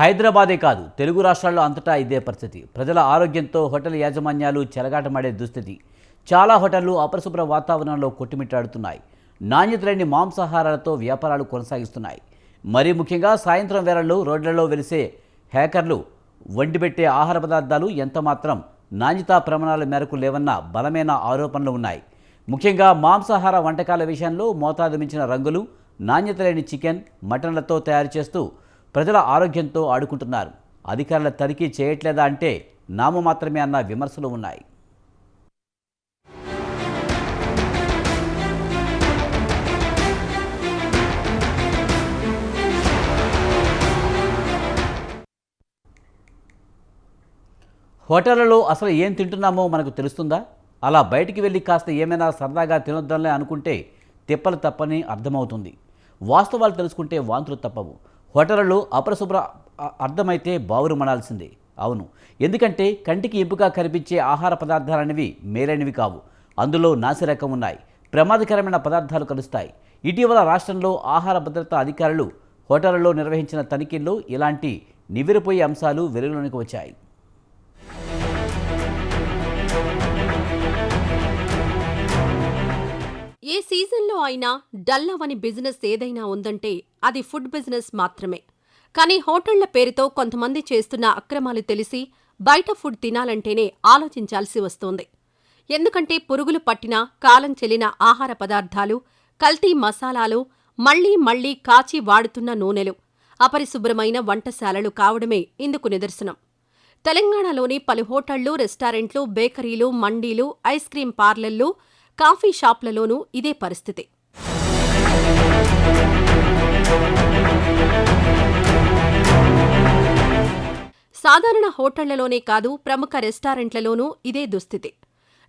హైదరాబాదే కాదు తెలుగు రాష్ట్రాల్లో అంతటా ఇదే పరిస్థితి. ప్రజల ఆరోగ్యంతో హోటల్ యాజమాన్యాలు చెలగాటమాడే దుస్థితి. చాలా హోటళ్ళు అపరిశుభ్ర వాతావరణంలో కొట్టుమిట్టాడుతున్నాయి. నాణ్యత లేని మాంసాహారాలతో వ్యాపారాలు కొనసాగిస్తున్నాయి. మరీ ముఖ్యంగా సాయంత్రం వేళల్లో రోడ్లలో వెలిసే హ్యాకర్లు వండిపెట్టే ఆహార పదార్థాలు ఎంతమాత్రం నాణ్యతా ప్రమాణాల మేరకు లేవన్న బలమైన ఆరోపణలు ఉన్నాయి. ముఖ్యంగా మాంసాహార వంటకాల విషయంలో మోతాదు మించిన రంగులు నాణ్యత లేని చికెన్ మటన్లతో తయారు చేస్తూ ప్రజల ఆరోగ్యంతో ఆడుకుంటున్నారు. అధికారుల తనిఖీ చేయట్లేదా అంటే నామ మాత్రమే అన్న విమర్శలు ఉన్నాయి. హోటళ్ళలో అసలు ఏం తింటున్నామో మనకు తెలుస్తుందా? అలా బయటికి వెళ్ళి కాస్త ఏమైనా సరదాగా తినొద్దాంలే అనుకుంటే తిప్పలు తప్పని అర్థమవుతుంది. వాస్తవాలు తెలుసుకుంటే వాంతులు తప్పవు. హోటళ్ళలో అపరిశుభ్ర అర్థమైతే బావురు మనాల్సింది. అవును. ఎందుకంటే కంటికి ఇంపుగా కనిపించే ఆహార పదార్థాలనేవి మేలైనవి కావు. అందులో నాసిరకం ఉన్నాయి. ప్రమాదకరమైన పదార్థాలు కలుస్తాయి. ఇటీవల రాష్ట్రంలో ఆహార భద్రతా అధికారులు హోటళ్ళలో నిర్వహించిన తనిఖీల్లో ఇలాంటి నివిరిపోయే అంశాలు వెలుగులోనికి వచ్చాయి. ఏ సీజన్లో అయినా డల్ అవని బిజినెస్ ఏదైనా ఉందంటే అది ఫుడ్ బిజినెస్ మాత్రమే. కానీ హోటళ్ళ పేరుతో కొంతమంది చేస్తున్న అక్రమాలు తెలిసి బయట ఫుడ్ తినాలంటేనే ఆలోచించాల్సి వస్తోంది. ఎందుకంటే పురుగులు పట్టిన కాలం చెల్లిన ఆహార పదార్థాలు కల్తీ మసాలాలు మళ్ళీ మళ్ళీ కాచి వాడుతున్న నూనెలు అపరిశుభ్రమైన వంటశాలలు కావడమే ఇందుకు నిదర్శనం. తెలంగాణలోని పలు హోటళ్ళు రెస్టారెంట్లు బేకరీలు మండీలు ఐస్ క్రీం పార్లర్లు కాఫీ షాప్లలోనూ ఇదే పరిస్థితి. సాధారణ హోటళ్ళలోనే కాదు ప్రముఖ రెస్టారెంట్లలోనూ ఇదే దుస్థితి.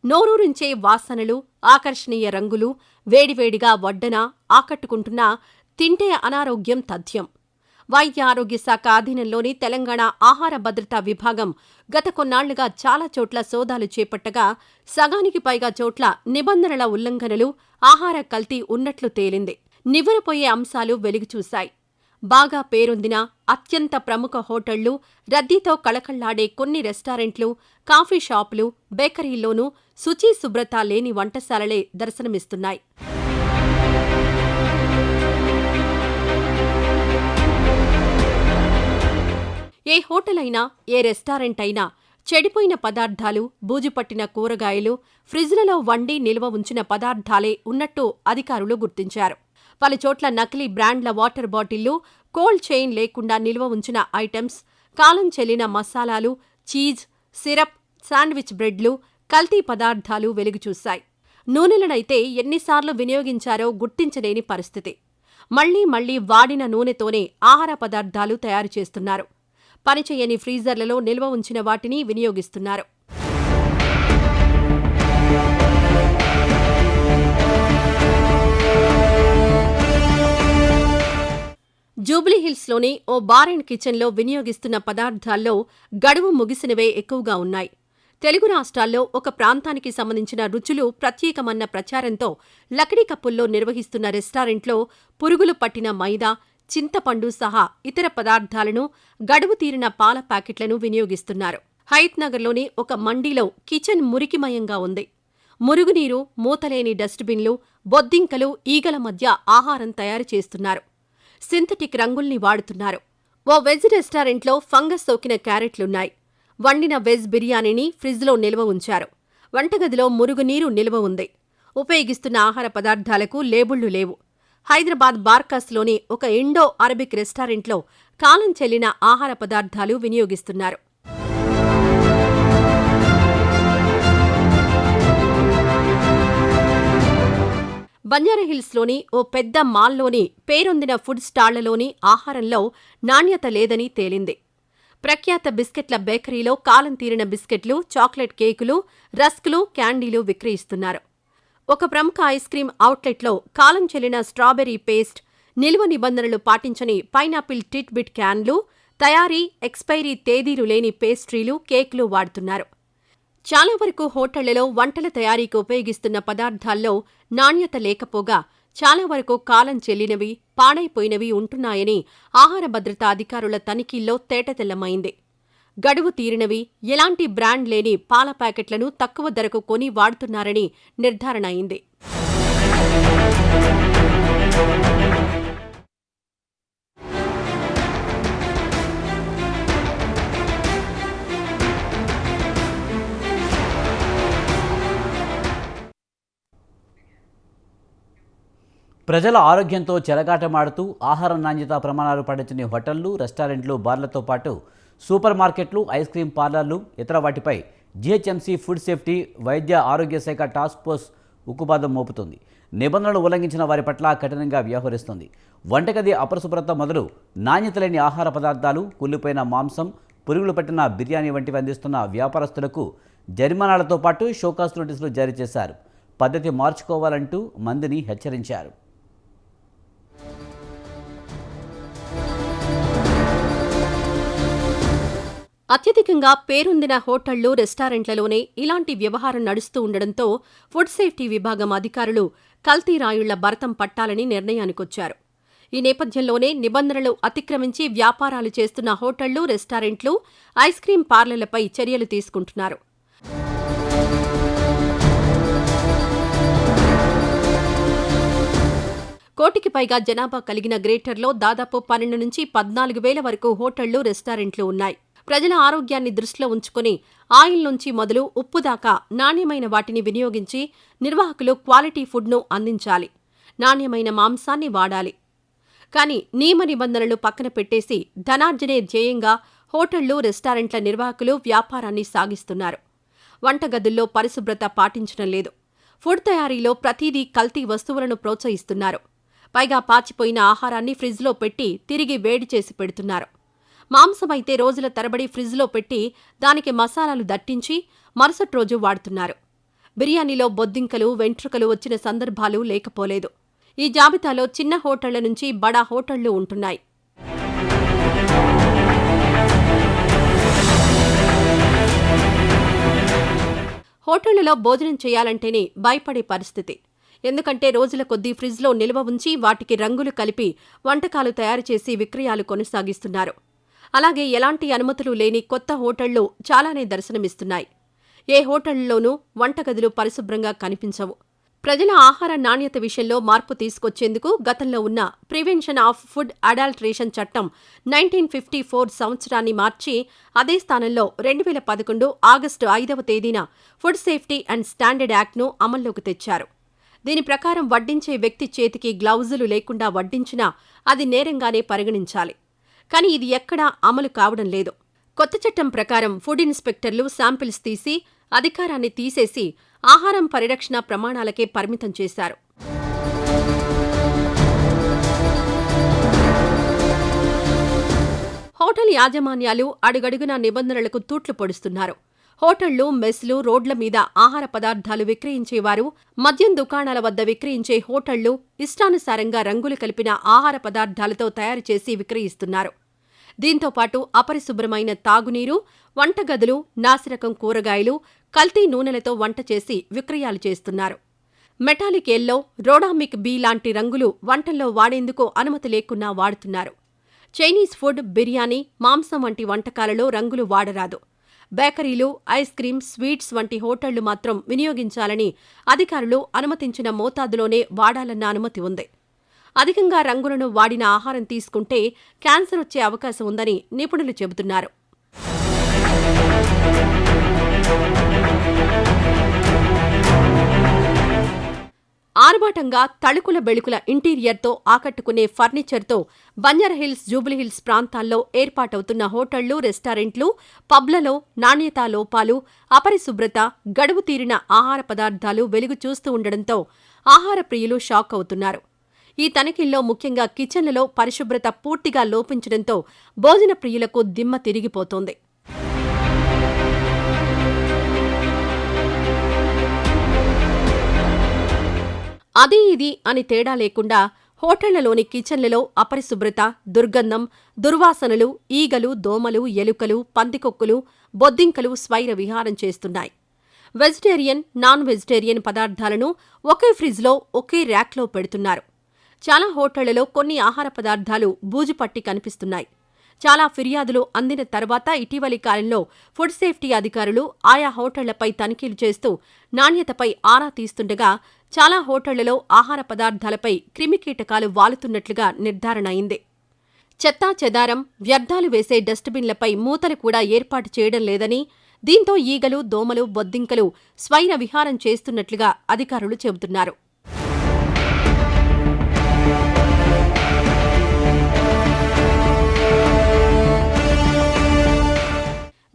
నోరూరించే వాసనలు ఆకర్షణీయ రంగులు వేడివేడిగా వడ్డన ఆకట్టుకుంటున్నా తింటే అనారోగ్యం తథ్యం. వైద్య ఆరోగ్య శాఖ అధీనంలోని తెలంగాణ ఆహార భద్రతా విభాగం గత కొన్నాళ్ళుగా చాలా చోట్ల సోదాలు చేపట్టగా సగానికి పైగా చోట్ల నిబంధనల ఉల్లంఘనలు ఆహార కల్తీ ఉన్నట్లు తేలింది. నివ్వెరపోయే అంశాలు వెలుగుచూశాయి బాగా పేరొందిన అత్యంత ప్రముఖ హోటళ్ళు రద్దీతో కళకళ్ళాడే కొన్ని రెస్టారెంట్లు కాఫీ షాపులు బేకరీల్లోనూ శుచి శుభ్రత లేని వంటశాలలే దర్శనమిస్తున్నాయి. ఏ హోటల్ అయినా ఏ రెస్టారెంట్ అయినా చెడిపోయిన పదార్థాలు బూజుపట్టిన కూరగాయలు ఫ్రిజ్లలో వండి నిల్వ ఉంచిన పదార్థాలే ఉన్నట్టు అధికారులు గుర్తించారు. పలుచోట్ల నకిలీ బ్రాండ్ల వాటర్ బాటిళ్ళు కోల్డ్ చైన్ లేకుండా నిల్వ ఉంచిన ఐటమ్స్ కాలం చెల్లిన మసాలాలు చీజ్ సిరప్ శాండ్విచ్ బ్రెడ్లు కల్తీ పదార్థాలు వెలుగుచూశాయి నూనెలనైతే ఎన్నిసార్లు వినియోగించారో గుర్తించలేని పరిస్థితి. మళ్ళీ మళ్ళీ వాడిన నూనెతోనే ఆహార పదార్థాలు తయారు చేస్తున్నారు. పనిచేయని ఫ్రీజర్లలో నిల్వ ఉంచిన వాటిని వినియోగిస్తున్నారు. జూబ్లీహిల్స్లోని ఓ బార్ అండ్ కిచెన్లో వినియోగిస్తున్న పదార్థాల్లో గడువు ముగిసినవే ఎక్కువగా ఉన్నాయి. తెలుగు రాష్ట్రాల్లో ఒక ప్రాంతానికి సంబంధించిన రుచులు ప్రత్యేకమన్న ప్రచారంతో లకడీ కప్పుల్లో నిర్వహిస్తున్న రెస్టారెంట్లో పురుగులు పట్టిన మైదా చింతపండు సహా ఇతర పదార్థాలను గడువు తీరిన పాల ప్యాకెట్లను వినియోగిస్తున్నారు. హైత్ నగర్లోని ఒక మండీలో కిచెన్ మురికిమయంగా ఉంది. మురుగునీరు మూతలేని డస్ట్బిన్లు బొద్దింకలు ఈగల మధ్య ఆహారం తయారు చేస్తున్నారు. సింథటిక్ రంగుల్ని వాడుతున్నారు. ఓ వెజ్ రెస్టారెంట్లో ఫంగస్ సోకిన క్యారెట్లున్నాయి. వండిన వెజ్ బిర్యానీని ఫ్రిజ్లో నిల్వ ఉంచారు. వంటగదిలో మురుగునీరు నిల్వ ఉంది. ఉపయోగిస్తున్న ఆహార పదార్థాలకు లేబుళ్ళు లేవు. హైదరాబాద్ బార్కాస్లోని ఒక ఇండో అరబిక్ రెస్టారెంట్లో కాలం చెల్లిన ఆహార పదార్థాలు వినియోగిస్తున్నారు. బంజారాహిల్స్లోని ఓ పెద్ద మాల్లోని పేరొందిన ఫుడ్ స్టాళ్ళలోని ఆహారంలో నాణ్యత లేదని తేలింది. ప్రఖ్యాత బిస్కెట్ల బేకరీలో కాలం తీరిన బిస్కెట్లు చాక్లెట్ కేకులు రస్కులు క్యాండీలు విక్రయిస్తున్నారు. ఒక ప్రముఖ ఐస్ క్రీం అవుట్లెట్లో కాలం చెల్లిన స్ట్రాబెర్రీ పేస్ట్ నిల్వ నిబంధనలు పాటించని పైనాపిల్ టిట్ బిట్ క్యాన్లు తయారీ ఎక్స్పైరీ తేదీలు లేని పేస్ట్రీలు కేక్లు వాడుతున్నారు. చాలా వరకు హోటళ్ళలో వంటల తయారీకి ఉపయోగిస్తున్న పదార్థాల్లో నాణ్యత లేకపోగా చాలా వరకు కాలం చెల్లినవి పాడైపోయినవి ఉంటున్నాయని ఆహార భద్రతా అధికారుల తనిఖీల్లో తేటతెల్లమైంది. గడువు తీరినవి ఎలాంటి బ్రాండ్ లేని పాల ప్యాకెట్లను తక్కువ ధరకు కొని వాడుతున్నారని నిర్ధారణ అయింది. ప్రజల ఆరోగ్యంతో చెలగాటమాడుతూ ఆహార నాణ్యత ప్రమాణాలు పాటించని హోటళ్ళు రెస్టారెంట్లు బార్లతో పాటు సూపర్ మార్కెట్లు ఐస్ క్రీం పార్లర్లు ఇతర వాటిపై జిహెచ్ఎంసీ ఫుడ్ సేఫ్టీ వైద్య ఆరోగ్య శాఖ టాస్క్ ఫోర్స్ ఉక్కుపాదం మోపుతుంది. నిబంధనలు ఉల్లంఘించిన వారి పట్ల కఠినంగా వ్యవహరిస్తుంది. వంటగది అపరిశుభ్రత మొదలు నాణ్యత లేని ఆహార పదార్థాలు కుళ్ళిపోయిన మాంసం పురుగులు పట్టిన బిర్యానీ వంటివి అందిస్తున్న వ్యాపారస్తులకు జరిమానాలతో పాటు షోకాస్ నోటీసులు జారీ చేశారు. పద్ధతి మార్చుకోవాలంటూ మందిని హెచ్చరించారు. అత్యధికంగా పేరొందిన హోటళ్ళు రెస్టారెంట్లలోనే ఇలాంటి వ్యవహారం నడుస్తూ ఉండడంతో ఫుడ్ సేఫ్టీ విభాగం అధికారులు కల్తీ రాయుళ్ళ భరతం పట్టాలని నిర్ణయానికొచ్చారు. ఈ నేపథ్యంలోనే నిబంధనలు అతిక్రమించి వ్యాపారాలు చేస్తున్న హోటళ్ళు రెస్టారెంట్లు ఐస్ క్రీం పార్లర్లపై చర్యలు తీసుకుంటున్నారు. కోటికి పైగా జనాభా కలిగిన గ్రేటర్లో దాదాపు పన్నెండు నుంచి పద్నాలుగు వేల వరకు హోటళ్ళు రెస్టారెంట్లు ఉన్నాయి. ప్రజల ఆరోగ్యాన్ని దృష్టిలో ఉంచుకుని ఆయిల్ నుంచి మొదలు ఉప్పు దాకా నాణ్యమైన వాటిని వినియోగించి నిర్వాహకులు క్వాలిటీ ఫుడ్ను అందించాలి. నాణ్యమైన మాంసాన్ని వాడాలి. కానీ నియమ నిబంధనలు పక్కన పెట్టేసి ధనార్జనే ధ్యేయంగా హోటళ్ళు రెస్టారెంట్ల నిర్వాహకులు వ్యాపారాన్ని సాగిస్తున్నారు. వంటగదుల్లో పరిశుభ్రత పాటించడం లేదు. ఫుడ్ తయారీలో ప్రతిదీ కల్తీ వస్తువులను ప్రోత్సహిస్తున్నారు. పైగా పాచిపోయిన ఆహారాన్ని ఫ్రిజ్లో పెట్టి తిరిగి వేడి చేసి పెడుతున్నారు. మాంసమైతే రోజుల తరబడి ఫ్రిజ్లో పెట్టి దానికి మసాలాలు దట్టించి మరుసటి రోజు వాడుతున్నారు. బిర్యానీలో బొద్దింకలు వెంట్రుకలు వచ్చిన సందర్భాలు లేకపోలేదు. ఈ జాబితాలో చిన్న హోటళ్ళ నుంచి బడా హోటళ్ళు ఉంటున్నాయి. హోటళ్ళలో భోజనం చేయాలంటేనే భయపడే పరిస్థితి. ఎందుకంటే రోజుల కొద్దీ ఫ్రిజ్లో నిల్వ ఉంచి వాటికి రంగులు కలిపి వంటకాలు తయారు చేసి విక్రయాలు కొనసాగిస్తున్నారు. అలాగే ఎలాంటి అనుమతులు లేని కొత్త హోటళ్ళు చాలానే దర్శనమిస్తున్నాయి. ఏ హోటళ్ళలోనూ వంటగదులు పరిశుభ్రంగా కనిపించవు. ప్రజల ఆహార నాణ్యత విషయంలో మార్పు తీసుకొచ్చేందుకు గతంలో ఉన్న ప్రివెన్షన్ ఆఫ్ ఫుడ్ అడాల్ట్రేషన్ చట్టం నైన్టీన్ ఫిఫ్టీ ఫోర్ సంవత్సరాన్ని మార్చి అదే స్థానంలో రెండు వేల పదకొండు ఆగస్టు ఐదవ తేదీన ఫుడ్ సేఫ్టీ అండ్ స్టాండర్డ్ యాక్ట్ను అమల్లోకి తెచ్చారు. దీని ప్రకారం వడ్డించే వ్యక్తి చేతికి గ్లౌజులు లేకుండా వడ్డించినా అది నేరంగానే పరిగణించాలి. కానీ ఇది ఎక్కడా అమలు కావడం లేదు. కొత్త చట్టం ప్రకారం ఫుడ్ ఇన్స్పెక్టర్లు శాంపిల్స్ తీసి అధికారాన్ని తీసేసి ఆహారం పరిరక్షణ ప్రమాణాలకే పరిమితం చేశారు. హోటల్ యాజమాన్యాలు అడుగడుగునా నిబంధనలకు తూట్లు పొడుస్తున్నారు. హోటళ్ళు మెస్లు రోడ్ల మీద ఆహార పదార్థాలు విక్రయించేవారు మద్యం దుకాణాల వద్ద విక్రయించే హోటళ్ళు ఇష్టానుసారంగా రంగులు కలిపిన ఆహార పదార్థాలతో తయారు చేసి విక్రయిస్తున్నారు. దీంతో పాటు అపరిశుభ్రమైన తాగునీరు వంటగదులు నాసిరకం కూరగాయలు కల్తీ నూనెలతో వంట చేసి విక్రయాలు చేస్తున్నారు. మెటాలిక్ ఎల్లో రోడామిక్ బీ లాంటి రంగులు వంటల్లో వాడేందుకు అనుమతి లేకున్నా వాడుతున్నారు. చైనీస్ ఫుడ్ బిర్యానీ మాంసం వంటి వంటకాలలో రంగులు వాడరాదు. బేకరీలు ఐస్ క్రీం స్వీట్స్ వంటి హోటళ్ళు మాత్రం వినియోగించాలని అధికారులు అనుమతించిన మోతాదులోనే వాడాలన్న అనుమతి ఉంది. అధికంగా రంగులను వాడిన ఆహారం తీసుకుంటే క్యాన్సర్ వచ్చే అవకాశం ఉందని నిపుణులు చెబుతున్నారు. ఆర్భాటంగా తళుకుల బెళుకుల ఇంటీరియర్తో ఆకట్టుకునే ఫర్నిచర్తో బంజారాహిల్స్ జూబ్లీహిల్స్ ప్రాంతాల్లో ఏర్పాటవుతున్న హోటళ్ళు రెస్టారెంట్లు పబ్లలో నాణ్యతా లోపాలు అపరిశుభ్రత గడువు తీరిన ఆహార పదార్థాలు వెలుగు చూస్తూ ఉండడంతో ఆహార ప్రియులు షాక్ అవుతున్నారు. ఈ తనిఖీల్లో ముఖ్యంగా కిచెన్లలో పరిశుభ్రత పూర్తిగా లోపించడంతో భోజన ప్రియులకు దిమ్మ తిరిగిపోతోంది. అది ఇది అని తేడా లేకుండా హోటళ్ళలోని కిచెన్లలో అపరిశుభ్రత దుర్గంధం దుర్వాసనలు ఈగలు దోమలు ఎలుకలు పందికొక్కులు బొద్దింకలు స్వైర విహారం చేస్తున్నాయి. వెజిటేరియన్ నాన్ వెజిటేరియన్ పదార్థాలను ఒకే ఫ్రిజ్లో ఒకే ర్యాక్లో పెడుతున్నారు. చాలా హోటళ్ళలో కొన్ని ఆహార పదార్థాలు బూజుపట్టి కనిపిస్తున్నాయి. చాలా ఫిర్యాదులు అందిన తర్వాత ఇటీవలి కాలంలో ఫుడ్ సేఫ్టీ అధికారులు ఆయా హోటళ్ళపై తనిఖీలు చేస్తూ నాణ్యతపై ఆరా తీస్తుండగా చాలా హోటళ్ళలో ఆహార పదార్థాలపై క్రిమికీటకాలు వాలుతున్నట్లుగా నిర్ధారణ అయింది. చెత్తా చెదారం వ్యర్థాలు వేసే డస్ట్బిన్లపై మూతలు కూడా ఏర్పాటు చేయడం లేదని దీంతో ఈగలు దోమలు బొద్దింకలు స్వైర విహారం చేస్తున్నట్లుగా అధికారులు చెబుతున్నారు.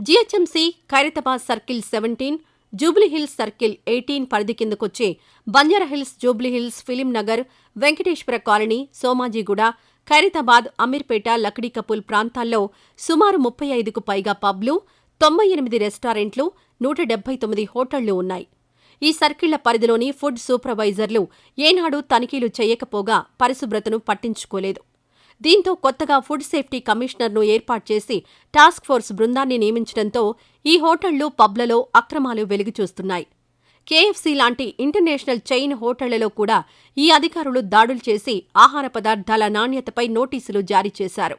GHMC Khairatabad circle seventeen Jubilee Hills circle eighteen పరిధి కిందకొచ్చే బంజారాహిల్స్ జూబ్లీహిల్స్ ఫిలిం నగర్ వెంకటేశ్వర కాలనీ సోమాజీగూడ ఖైరతాబాద్ అమీర్పేట లక్డీకపూల్ ప్రాంతాల్లో సుమారు ముప్పై ఐదుకు పైగా పబ్లు తొంభై ఎనిమిది రెస్టారెంట్లు నూట డెబ్బై తొమ్మిది హోటళ్ళు ఉన్నాయి. ఈ సర్కిళ్ళ పరిధిలోని ఫుడ్ సూపర్వైజర్లు ఏనాడు తనిఖీలు చేయకపోగా పరిశుభ్రతను పట్టించుకోలేదు. దీంతో కొత్తగా ఫుడ్ సేఫ్టీ కమిషనర్ను ఏర్పాటు చేసి టాస్క్ ఫోర్స్ బృందాన్ని నియమించడంతో ఈ హోటళ్ళు పబ్లలో అక్రమాలు వెలుగుచూస్తున్నాయి. కేఎఫ్సీ లాంటి ఇంటర్నేషనల్ చైన్ హోటళ్ళలో కూడా ఈ అధికారులు దాడులు చేసి ఆహార పదార్థాల నాణ్యతపై నోటీసులు జారీ చేశారు.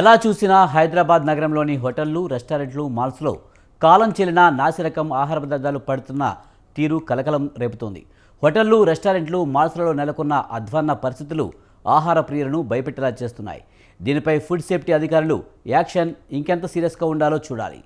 ఎలా చూసినా హైదరాబాద్ నగరంలోని హోటళ్ళు రెస్టారెంట్లు మాల్స్లో కాలం చెల్లిన నాసిరకం ఆహార పదార్థాలు పడుతున్న తీరు కలకలం రేపుతోంది. హోటళ్ళు రెస్టారెంట్లు మాల్స్లలో నెలకొన్న అధ్వాన్న పరిస్థితులు ఆహార ప్రియులను భయపెట్టేలా చేస్తున్నాయి. దీనిపై ఫుడ్ సేఫ్టీ అధికారులు యాక్షన్ ఇంకెంత సీరియస్గా ఉండాలో చూడాలి.